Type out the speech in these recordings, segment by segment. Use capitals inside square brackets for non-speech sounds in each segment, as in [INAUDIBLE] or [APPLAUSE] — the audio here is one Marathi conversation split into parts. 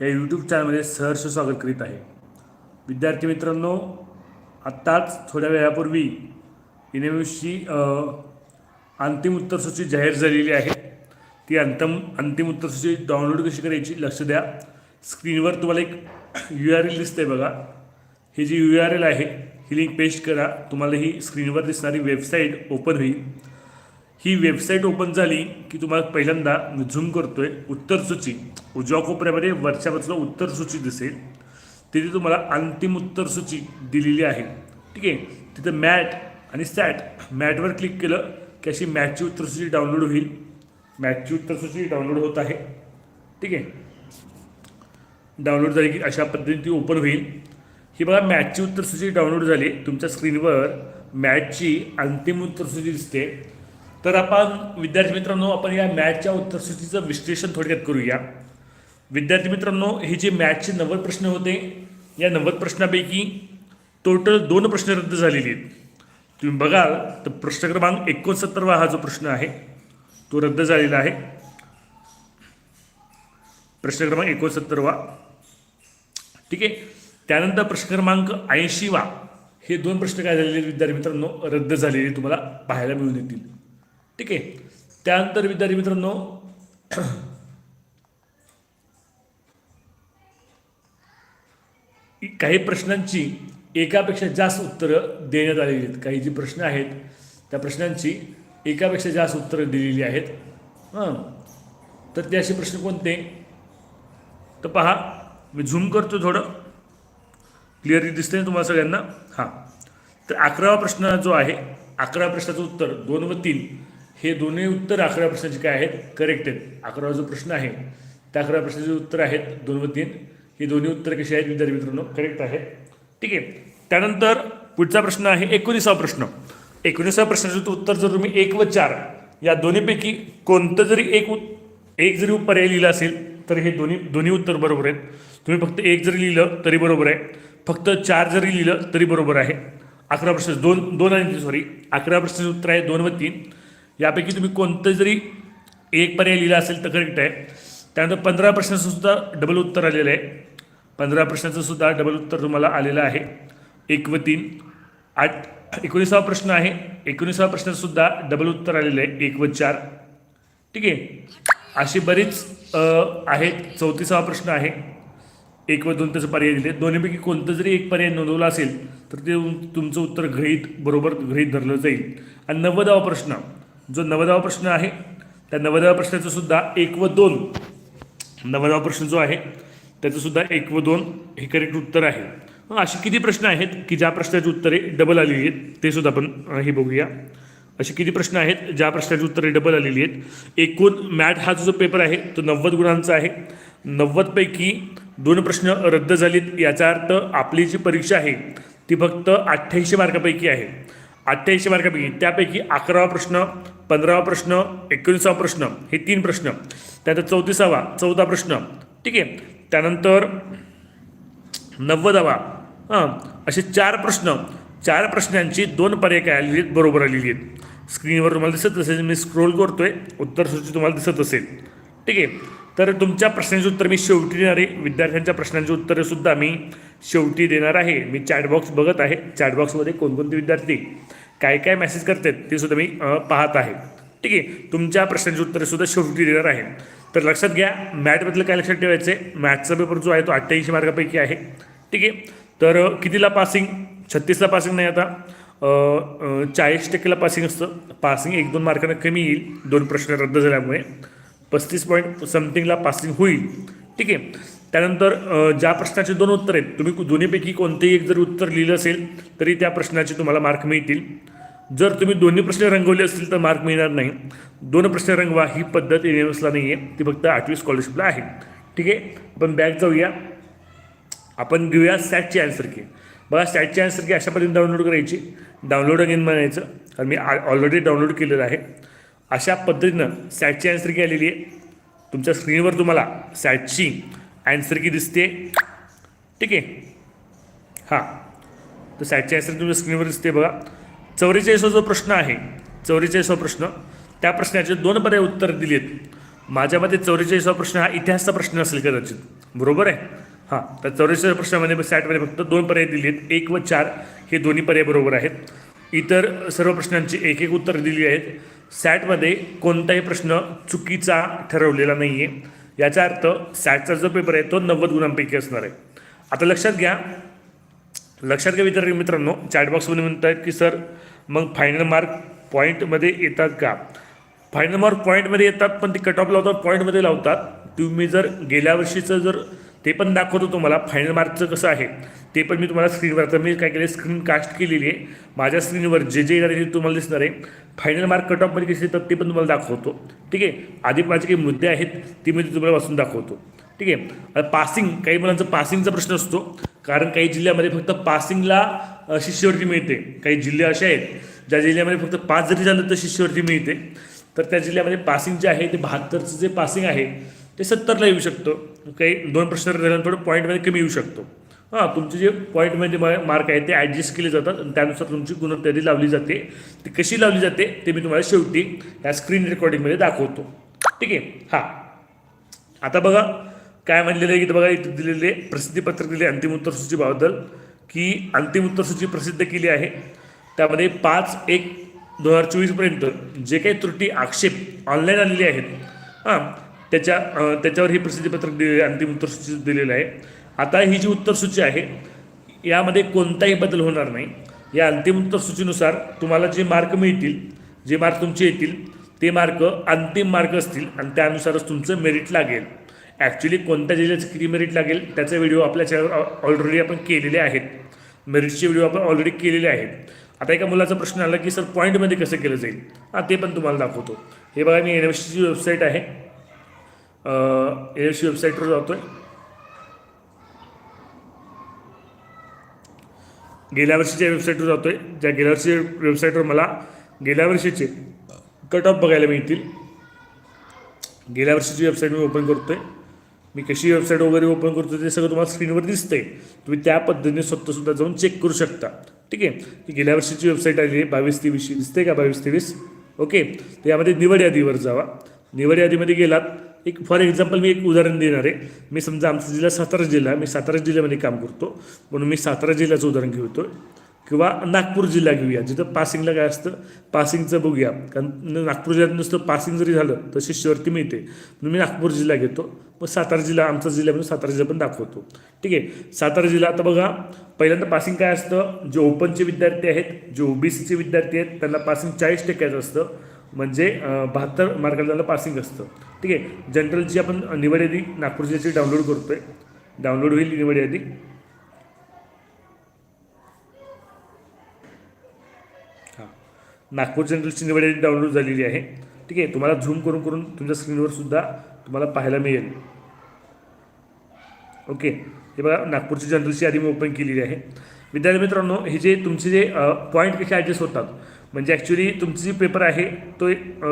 या यूट्यूब चॅनलमध्ये सहर्ष स्वागत करीत आहे. विद्यार्थी मित्रांनो आत्ताच थोड्या वेळापूर्वी एन एम एसची अंतिम उत्तरसूची जाहीर झालेली आहे. ती अंतम अंतिम उत्तरसूची डाउनलोड कशी करायची लक्ष द्या. स्क्रीनवर तुम्हाला एक यू आर एल दिसते बघा. ही जी यू आर एल आहे ही लिंक पेस्ट करा. तुम्हाला ही स्क्रीनवर दिसणारी वेबसाईट ओपन होईल. ही वेबसाईट ओपन झाली की तुम्हाला पहिल्यांदा मी झूम करतोय. उत्तरसूची उजव्या कोपऱ्यामध्ये वरच्या बाजूला उत्तरसूची दिसेल. तिथे तुम्हाला अंतिम उत्तर सूची दिलेली आहे. ठीक आहे? तिथं मॅट आणि सॅट मॅटवर क्लिक केलं की अशी मॅटची उत्तरसूची डाउनलोड होईल. मॅटची उत्तरसूची डाउनलोड होत आहे. ठीक आहे? डाउनलोड झाली की अशा पद्धतीने ती ओपन होईल. ही बघा मॅचची उत्तरसूची डाउनलोड झाली. तुमच्या स्क्रीनवर मॅचची अंतिम उत्तरसूची दिसते. तर आपण विद्यार्थी मित्रांनो आपण या मॅथच्या उत्तरसूचीचं विश्लेषण थोडक्यात करूया. विद्यार्थी मित्रांनो हे जे मॅथचे नव्वद प्रश्न होते या नव्वद प्रश्नापैकी टोटल दोन प्रश्न रद्द झालेले आहेत. तुम्ही बघाल तर प्रश्न क्रमांक एकोणसत्तरवा हा जो प्रश्न आहे तो रद्द झालेला आहे. प्रश्न क्रमांक एकोणसत्तरवा. ठीक आहे? त्यानंतर प्रश्न क्रमांक ऐंशीवा हे दोन प्रश्न काय झालेले विद्यार्थी मित्रांनो रद्द झालेले तुम्हाला पाहायला मिळून येतील. ठीक आहे. त्यानंतर विद्यार्थी मित्रांनो [CLEARS THROAT] काही प्रश्नांची एकापेक्षा जास्त उत्तरं देण्यात आलेली आहेत. काही जी प्रश्न आहेत त्या प्रश्नांची एकापेक्षा जास्त उत्तरं दिलेली आहेत. हां. तर ते असे प्रश्न कोणते? तर पहा मी झूम करतो थोडं. क्लिअरली दिसतंय तुम्हाला सगळ्यांना? हां. तर अकरावा प्रश्न जो आहे अकरा प्रश्नाचं उत्तर दोन व तीन. हे दोन्ही उत्तर अकरा प्रश्नाचे काय आहेत? करेक्ट आहेत. अकरावा जो प्रश्न आहे त्या अकरा प्रश्नाचे उत्तर आहेत दोन व तीन ही दोन्ही उत्तर कशी आहेत? विद्यार्थी मित्रांनो करेक्ट आहेत. ठीक आहे. त्यानंतर पुढचा प्रश्न आहे एकोणीसावा प्रश्न. एकोणीसाव्या प्रश्नाचं उत्तर जर तुम्ही एक व चार या दोन्हीपैकी कोणतं जरी एक उत- एक जरी पर्याय लिहिला असेल तर हे दोन्ही दोन्ही उत्तर बरोबर आहेत. तुम्ही फक्त एक जरी लिहिलं तरी बरोबर आहे. फक्त चार जरी लिहिलं तरी बरोबर आहे. अकरा प्रश्न दोन दोन आणि सॉरी अकरा प्रश्नाचं उत्तर आहे दोन व तीन. यापैकी तुम्ही कोणतं जरी एक पर्याय लिहिला असेल तर करेक्ट आहे. त्यानंतर पंधरा प्रश्नाचं सुद्धा डबल उत्तर आलेलं आहे. पंधरा प्रश्नाचं सुद्धा डबल उत्तर तुम्हाला आलेलं आहे. एक व तीन. आठ एकोणीसावा प्रश्न आहे. एकोणीसावा प्रश्नसुद्धा डबल उत्तर आलेलं आहे. एक व चार. ठीक आहे? अशी बरीच आहेत. चौतीसावा प्रश्न आहे. एक व दोन त्याचं पर्याय दिले दोन्हीपैकी कोणतं जरी एक पर्याय नोंदवला असेल तर ते तुमचं उत्तर गृहीत बरोबर गृहीत धरलं जाईल. आणि नव्वदावा प्रश्न. जो नवदावा प्रश्न आहे त्या नवदावा प्रश्नाचं सुद्धा एक व दोन नवदावा प्रश्न जो आहे त्याचं सुद्धा एक व दोन हे करेक्ट उत्तर आहे. मग असे किती प्रश्न आहेत की ज्या प्रश्नाची उत्तरे डबल आलेली आहेत ते सुद्धा आपण हे बघूया. असे किती प्रश्न आहेत ज्या प्रश्नाची उत्तरे डबल आलेली आहेत. एकूण मॅट हा जो पेपर आहे तो नव्वद गुणांचा आहे. नव्वदपैकी दोन प्रश्न रद्द झालेत याचा अर्थ आपली जी परीक्षा आहे ती फक्त अठ्ठ्याऐंशी मार्कापैकी आहे. अठ्ठ्याऐंशी मार्कापैकी त्यापैकी अकरावा प्रश्न पंधरावा प्रश्न एकोणीसावा प्रश्न हे तीन प्रश्न. त्यानंतर चौतीसावा चौदा प्रश्न. ठीक आहे? त्यानंतर नव्वदावा. हां असे चार प्रश्न. चार प्रश्नांची दोन पर्याय काय आलेली आहेत? बरोबर आलेली आहेत. स्क्रीनवर तुम्हाला दिसत असेल मी स्क्रोल करतो उत्तर उत्तरसूची तुम्हाला दिसत असेल. ठीक आहे? तर तुमच्या प्रश्नांची उत्तर मी शेवटी देणार आहे. विद्यार्थ्यांच्या प्रश्नांची उत्तरेसुद्धा मी शेवटी देणार आहे. मी चॅटबॉक्स बघत आहे. चॅटबॉक्समध्ये कोणकोणते विद्यार्थी? काय काय मेसेज करतात ते सुद्धा मी पाहत आहे. ठीक आहे? तुमच्या प्रश्नांची उत्तरे सुद्धा शेवटी देणार आहे. तर लक्षात घ्या मॅथबद्दल काय लक्षात ठेवायचं आहे मॅथचा पेपर जो आहे तो अठ्ठ्याऐंशी मार्कापैकी आहे. ठीक आहे? तर कितीला पासिंग छत्तीसला पासिंग नाही आता. चाळीस टक्केला पासिंग असतं. पासिंग एक दोन मार्कानं कमी येईल. दोन प्रश्न रद्द झाल्यामुळे पस्तीस पॉईंट समथिंगला पासिंग होईल. ठीक आहे? त्यानंतर ज्या प्रश्नाचे दोन उत्तर आहेत तुम्ही दोन्हीपैकी कोणतेही एक जर उत्तर लिहिलं असेल तरी त्या प्रश्नाचे तुम्हाला मार्क मिळतील. जर तुम्ही दोन्ही प्रश्न रंगवले असतील तर मार्क मिळणार नाही. दोन प्रश्न रंगवा ही पद्धत एन एम एसला नाही आहे ती फक्त आठवी स्कॉलरशिपला आहे. ठीक आहे? आपण बॅक जाऊया. आपण घेऊया सॅटची आन्सर की. बघा सॅटची आन्सर की अशा पद्धतीने डाउनलोड करायची. डाउनलोड अगेन म्हणायचं. कारण मी ऑलरेडी डाउनलोड केलेलं आहे. अशा पद्धतीनं सॅटची आन्सर की आलेली आहे. तुमच्या स्क्रीनवर तुम्हाला सॅटची ॲन्सर की दिसते. ठीक आहे. हां. तर सॅटची ॲन्सर तुमच्या स्क्रीनवर दिसते बघा. चौवेचाळीसवा जो प्रश्न आहे चौवेचाळीसवा प्रश्न त्या प्रश्नाचे दोन पर्याय उत्तर दिली आहेत माझ्या मते चौवेचाळीसवा प्रश्न हा इतिहासचा प्रश्न असेल कदाचित. बरोबर आहे? हां. तर चौवेचाळीस प्रश्नामध्ये सॅटमध्ये फक्त दोन पर्याय दिले आहेत एक व चार हे दोन्ही पर्याय बरोबर आहेत. इतर सर्व प्रश्नांची एक एक उत्तर दिली आहेत. सॅटमध्ये कोणताही प्रश्न चुकीचा ठरवलेला नाही आहे याचा अर्थ सॅटचा जो पेपर आहे तो नव्वद गुणांपैकी असणार आहे. आता लक्षात घ्या. लक्षात घ्या विद्यार्थी मित्रांनो चॅटबॉक्समध्ये म्हणत आहेत की सर मग फायनल मार्क पॉईंटमध्ये येतात का? फायनल मार्क पॉईंटमध्ये येतात पण ते कट ऑफ लावतात पॉईंटमध्ये लावतात. तुम्ही जर गेल्या वर्षीचं जर ते पण दाखवतो तुम्हाला. फायनल मार्कचं कसं आहे ते पण मी तुम्हाला स्क्रीनवर आता मी काय केलं स्क्रीन कास्ट केलेली आहे. माझ्या स्क्रीनवर जे जे येणार आहे ते तुम्हाला दिसणार आहे फायनल मार्क कट ऑफमध्ये कसे येतात ते पण तुम्हाला दाखवतो. ठीक आहे? आधी माझे काही मुद्दे आहेत ते मी तुम्हाला वाचून दाखवतो. ठीक आहे? आता पासिंग काही मुलांचं पासिंगचा प्रश्न असतो. कारण काही जिल्ह्यामध्ये फक्त पासिंगला शिष्यवृत्ती मिळते. काही जिल्हे असे आहेत ज्या जिल्ह्यामध्ये फक्त पाच जरी झालं तर शिष्यवृत्ती मिळते. तर त्या जिल्ह्यामध्ये पासिंग जे आहे ते बहात्तरचं जे पासिंग आहे ते सत्तरला येऊ शकतं. काही दोन प्रश्न थोडं पॉईंटमध्ये कमी येऊ शकतो. हां तुमचे जे पॉईंटमध्ये मार्क आहे ते ॲडजस्ट केले जातात आणि त्यानुसार तुमची गुणोत्तरी लावली जाते. ती कशी लावली जाते ते मी तुम्हाला शेवटी या स्क्रीन रेकॉर्डिंगमध्ये दाखवतो. ठीक आहे? हां. आता बघा काय म्हणलेलं आहे की बघा इथे दिलेले प्रसिद्धीपत्रक दिले अंतिम उत्तरसूचीबद्दल की अंतिम उत्तर सूची प्रसिद्ध केली आहे. त्यामध्ये पाच एक दोन हजार चोवीसपर्यंत जे काही त्रुटी आक्षेप ऑनलाईन आलेले आहेत. हां त्याच्या त्याच्यावर हे प्रसिद्धीपत्रक दिलेलं अंतिम उत्तर सूची दिलेलं आहे. आता ही जी उत्तरसूची आहे यामध्ये कोणताही बदल होणार नाही. या अंतिम उत्तर सूचीनुसार तुम्हाला जे मार्क मिळतील जे मार्क तुमचे येतील ते मार्क अंतिम मार्क असतील आणि त्यानुसारच तुमचं मेरिट लागेल. ॲक्च्युली कोणत्या जिल्ह्याचं किती मेरिट लागेल त्याचा व्हिडिओ आपल्या चॅनल ऑलरेडी आपण केलेले आहेत. मेरिटचे व्हिडिओ आपण ऑलरेडी केलेले आहेत. आता एका मुलाचा प्रश्न आला की सर पॉईंटमध्ये कसं केलं जाईल? हां ते पण तुम्हाला दाखवतो. हे बघा मी एन एम सीची वेबसाईट आहे. एन वेबसाईटवर जातो आहे गेल्या वर्षीच्या वेबसाईटवर जातो आहे ज्या गेल्या वर्षी वेबसाईटवर मला गेल्या वर्षीचे कट ऑफ बघायला मिळतील. गेल्या वर्षीची वेबसाईट मी ओपन करतो आहे मी कशी वेबसाईट वगैरे ओपन करतो ते सगळं तुम्हाला स्क्रीनवर दिसतंय. तुम्ही त्या पद्धतीने स्वतःसुद्धा जाऊन चेक करू शकता. ठीक आहे? ती गेल्या वर्षीची वेबसाईट आली आहे बावीस तेवीसची दिसते का बावीस तेवीस ओके तर यामध्ये निवड यादीवर जावा. निवड यादीमध्ये गेलात. एक फॉर एक्झाम्पल मी एक उदाहरण देणार आहे. मी समजा आमचा जिल्हा सातारा जिल्हा मी सातारा जिल्ह्यामध्ये काम करतो. म्हणून मी सातारा जिल्ह्याचं उदाहरण घेतो किंवा नागपूर जिल्हा घेऊया. जिथं पासिंगला काय असतं? पासिंगचं बघूया. कारण नागपूर जिल्ह्यात नुसतं पासिंग जरी झालं तर शिष्यवृत्ती मिळते. म्हणून मी नागपूर जिल्हा घेतो. मग सातारा जिल्हा आमचा जिल्हा म्हणून सातारा जिल्हा पण दाखवतो. ठीक आहे? सातारा जिल्हा आता बघा. पहिल्यांदा पासिंग काय असतं? जे ओपनचे विद्यार्थी आहेत जे ओबीसीचे विद्यार्थी आहेत त्यांना पासिंग चाळीस टक्क्याचं असतं. म्हणजे बहात्तर मार्काला त्यांना पासिंग असतं. ठीक आहे? जनरलची आपण निवड यादी नागपूर जिल्ह्याची डाउनलोड आहे डाउनलोड होईल निवड यादी. हां. नागपूर जनरलची निवड यादी डाउनलोड झालेली आहे. ठीक आहे? तुम्हाला झूम करून करून तुमच्या स्क्रीनवर सुद्धा तुम्हाला पाहायला मिळेल. ओके? हे बघा नागपूरची जनरलची यादी मी ओपन केलेली आहे. विद्यार्थी मित्रांनो हे जे तुमचे जे पॉईंट कसे ॲडजस्ट होतात म्हणजे ॲक्च्युली तुमची जे पेपर आहे तो एक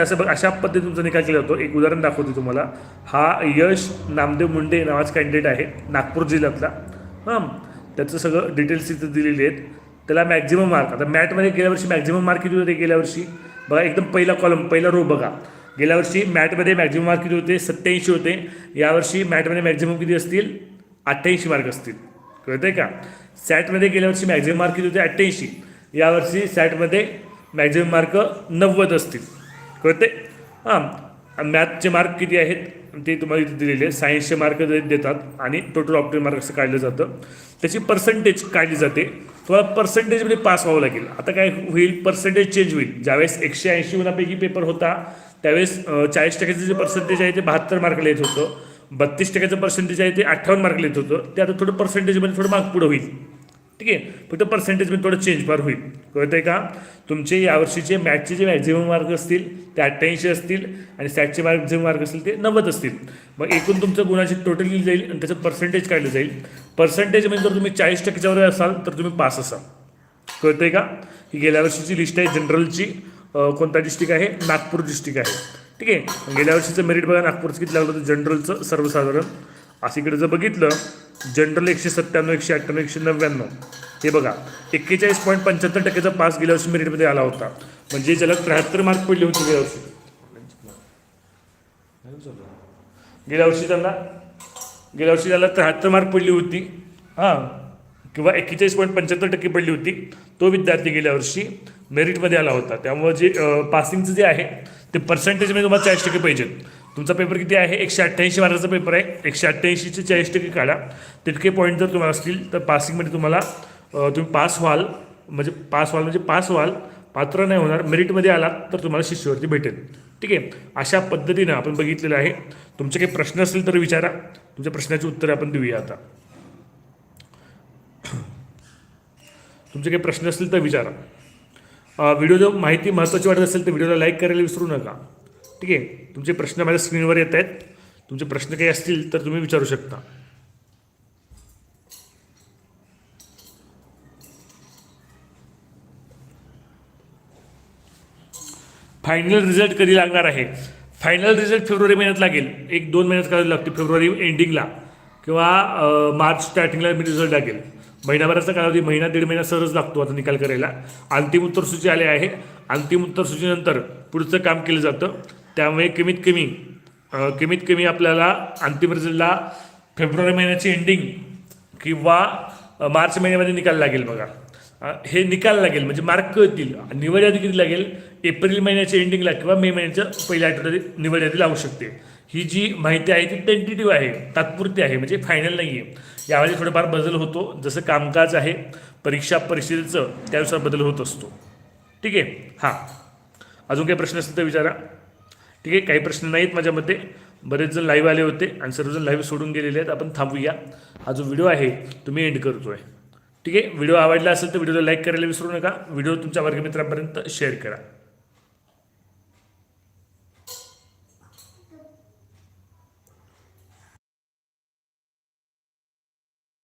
असं बघ अशा पद्धतीने तुमचा निकाल केला जातो. एक उदाहरण दाखवतो तुम्हाला. हा यश नामदेव मुंडे नावाचा कॅन्डिडेट आहे नागपूर जिल्ह्यातला. हां. त्याचं सगळं डिटेल्स तिथं दिलेले आहेत. त्याला मॅक्झिमम मार्क आता मॅटमध्ये गेल्या वर्षी मॅक्झिमम मार्क किती होते गेल्या वर्षी? बघा एकदम पहिला कॉलम पहिला रो बघा. गेल्या वर्षी मॅटमध्ये मॅक्झिमम मार्क किती होते? सत्याऐंशी होते. यावर्षी मॅटमध्ये मॅक्झिमम किती असतील? अठ्ठ्याऐंशी मार्क असतील. कळतंय का? सॅटमध्ये गेल्या वर्षी मॅक्झिमम मार्क किती होते? अठ्ठ्याऐंशी. यावर्षी सॅटमध्ये मॅक्झिमम मार्क नव्वद असतील. कळते हां. मॅथचे मार्क किती आहेत? ते तुम्हाला इथे दिलेले सायन्सचे मार्क देतात आणि टोटल ऑप्टिक मार्क असं काढलं जातं. त्याची पर्सेंटेज काढली जाते. तुम्हाला पर्सेंटेजमध्ये पास व्हावं लागेल. आता काय होईल? पर्सेंटेज चेंज होईल. ज्यावेळेस एकशे ऐंशी गुणापैकी पेपर होता त्यावेळेस चाळीस टक्क्याचं जे पर्सेंटेज आहे ते बहात्तर मार्कला येत होतं. बत्तीस टक्क्याचं पर्सेंटेज आहे ते अठ्ठावन्न मार्कला येत होतं. ते आता थोडं पर्सेंटेजमध्ये थोडं मार्क पुढं होईल. ठीक आहे? फक्त पर्सेंटेजमध्ये थोडं चेंज फार होईल. आहे का? तुमचे यावर्षीचे मॅथचे जे मॅक्झिमम मार्क असतील ते अठ्ठ्याऐंशी असतील आणि सॅटचे मॅक्झिमम मार्क असतील ते नव्वद असतील. मग एकूण तुमचं गुणाची टोटल लिहिली जाईल आणि त्याचं पर्सेंटेज काढलं जाईल. पर्सेंटेज म्हणजे जर तुम्ही चाळीस टक्क्याच्यावर असाल तर तुम्ही पास असाल. आहे का? ही गेल्या वर्षीची लिस्ट आहे जनरलची कोणता डिस्ट्रिक्ट आहे? नागपूर डिस्ट्रिक्ट आहे. ठीक आहे? गेल्या वर्षीचं मेरिट बघा नागपूरचं किती लागलं होतं? जनरलचं सर्वसाधारण. असं इकडे जर बघितलं. जनरल एकशे सत्त्याण्णव एकशे अठ्ठ्याण्णव एकशे नव्याण्णव. हे बघा एक्केचाळीस पॉईंट पंच्याहत्तर टक्क्याचा पास गेल्या वर्षी मेरिटमध्ये आला होता. म्हणजे ज्याला त्र्याहत्तर मार्क पडले होते गेल्या वर्षी. गेल्या वर्षी त्यांना गेल्या वर्षी त्याला त्र्याहत्तर मार्क पडली होती. हां किंवा एक्केचाळीस पॉईंट पंच्याहत्तर टक्के पडली होती. तो विद्यार्थी गेल्या वर्षी मेरिटमध्ये आला होता. त्यामुळे जे पासिंगचं जे आहे ते पर्सेंटेजमध्ये तुम्हाला चाळीस टक्के पाहिजेत. तुमचा पेपर किती आहे? एकशे अठ्ठ्याऐंशी मार्काचा पेपर आहे. एकशे अठ्ठ्याऐंशीचे चाळीस टक्के काढा. तितके पॉईंट जर तुम्हाला असतील तर पासिंगमध्ये तुम्हाला तुम्ही पास व्हाल. म्हणजे पास व्हाल म्हणजे पास व्हाल. पात्र नाही होणार. मेरिटमध्ये आलात तर तुम्हाला शिष्यवृत्ती भेटेल. ठीक आहे? अशा पद्धतीनं आपण बघितलेलं आहे. तुमचे काही प्रश्न असतील तर विचारा. तुमच्या प्रश्नाची उत्तरे आपण देऊया आता. तुमचे काही प्रश्न असतील तर विचारा. व्हिडिओ जर माहिती महत्त्वाची वाटत असेल तर व्हिडिओला लाईक करायला विसरू नका. ठीक आहे तुमचे प्रश्न माझ्या स्क्रीनवर येत आहेत. तुमचे प्रश्न काही असतील तर तुम्ही विचारू शकता. फायनल रिझल्ट कधी लागणार आहे? फायनल रिझल्ट फेब्रुवारी महिन्यात लागेल. एक दोन महिन्यात काढायला लागते फेब्रुवारी एंडिंगला किंवा मार्च स्टार्टिंगला मी रिझल्ट लागेल महिनाभराचा कालावधी महिना दीड महिना सहज लागतो आता निकाल करायला. अंतिम उत्तरसूची आले आहे. अंतिम उत्तरसूचीनंतर पुढचं काम केलं जातं. त्यामुळे कमीत कमी कमीत कमी आपल्याला अंतिम रिझल्टला फेब्रुवारी महिन्याची एंडिंग किंवा मार्च महिन्यामध्ये निकाल लागेल बघा. हे निकाल लागेल म्हणजे मार्क कळतील. निवड यादी किती लागेल एप्रिल महिन्याच्या एंडिंगला किंवा मे महिन्याच्या पहिल्या आठवड्यात निवड यादी लागू शकते. ही जी माहिती आहे ती टेंटेटिव्ह आहे तात्पुरती आहे म्हणजे फायनल नाही आहे यावेळी थोडंफार बदल होतो जसं कामकाज आहे परीक्षा परिषदेचं त्यानुसार बदल होत असतो. ठीक आहे? हां. अजून काही प्रश्न असतील तर विचारा. ठीक आहे काही प्रश्न नाहीत माझ्या मते बरेच जण लाईव्ह आले होते आणि सर्वजण लाईव्ह सोडून गेलेले आहेत. आपण थांबूया. हा जो व्हिडिओ आहे तो मी एंड करतो आहे ठीक आहे व्हिडिओ आवडला असेल तर व्हिडिओला लाईक करायला विसरू नका. व्हिडिओ तुमच्या वर्गमित्रांपर्यंत शेअर करा.